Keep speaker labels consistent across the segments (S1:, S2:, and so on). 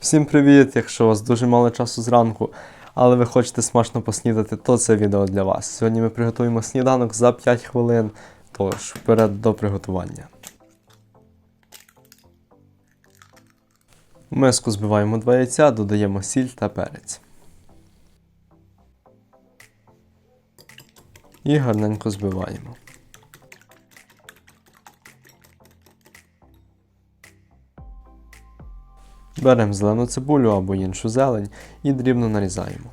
S1: Всім привіт! Якщо у вас дуже мало часу зранку, але ви хочете смачно поснідати, то це відео для вас. Сьогодні ми приготуємо сніданок за 5 хвилин, тож вперед до приготування. В миску збиваємо 2 яйця, додаємо сіль та перець. І гарненько збиваємо. Беремо зелену цибулю або іншу зелень і дрібно нарізаємо.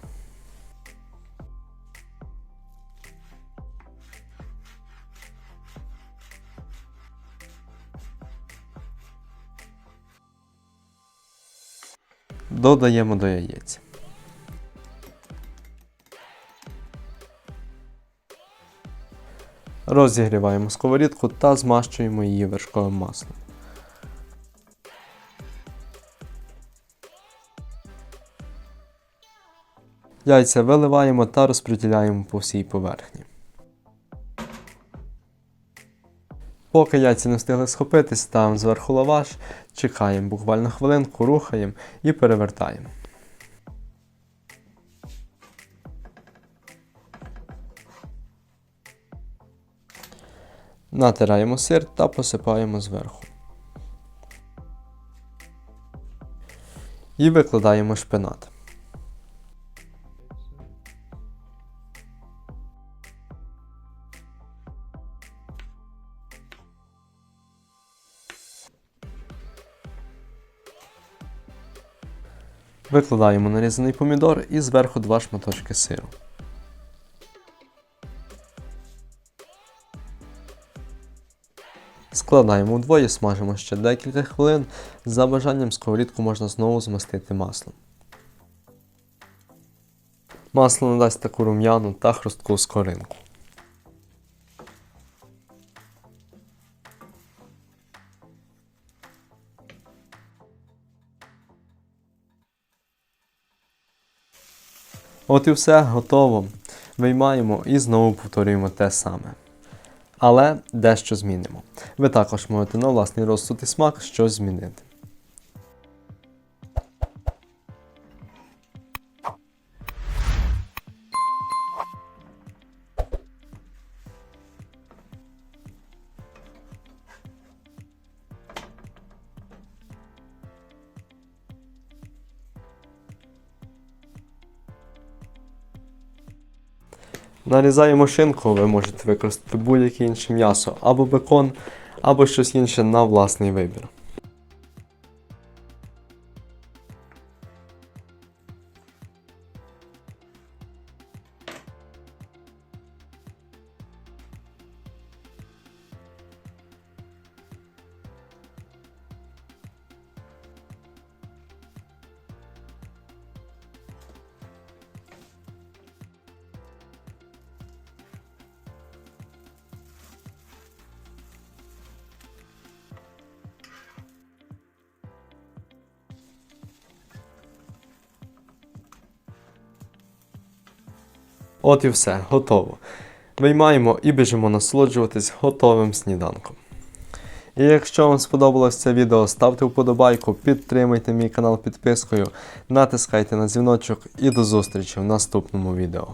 S1: Додаємо до яєць. Розігріваємо сковорідку та змащуємо її вершковим маслом. Яйця виливаємо та розподіляємо по всій поверхні. Поки яйця не встигли схопитись, ставимо зверху лаваш, чекаємо буквально хвилинку, рухаємо і перевертаємо. Натираємо сир та посипаємо зверху. І викладаємо шпинат. Викладаємо нарізаний помідор і зверху два шматочки сиру. Складаємо вдвоє, смажимо ще декілька хвилин. За бажанням сковорідку можна знову змастити маслом. Масло надасть таку рум'яну та хрустку скоринку. От і все, готово. Виймаємо і знову повторюємо те саме. Але дещо змінимо. Ви також можете на власний розсуд і смак щось змінити. Нарізаємо шинку, ви можете використати будь-яке інше м'ясо, або бекон, або щось інше на власний вибір. От і все, готово. Виймаємо і біжимо насолоджуватись готовим сніданком. І якщо вам сподобалось це відео, ставте вподобайку, підтримайте мій канал підпискою, натискайте на дзвіночок і до зустрічі в наступному відео.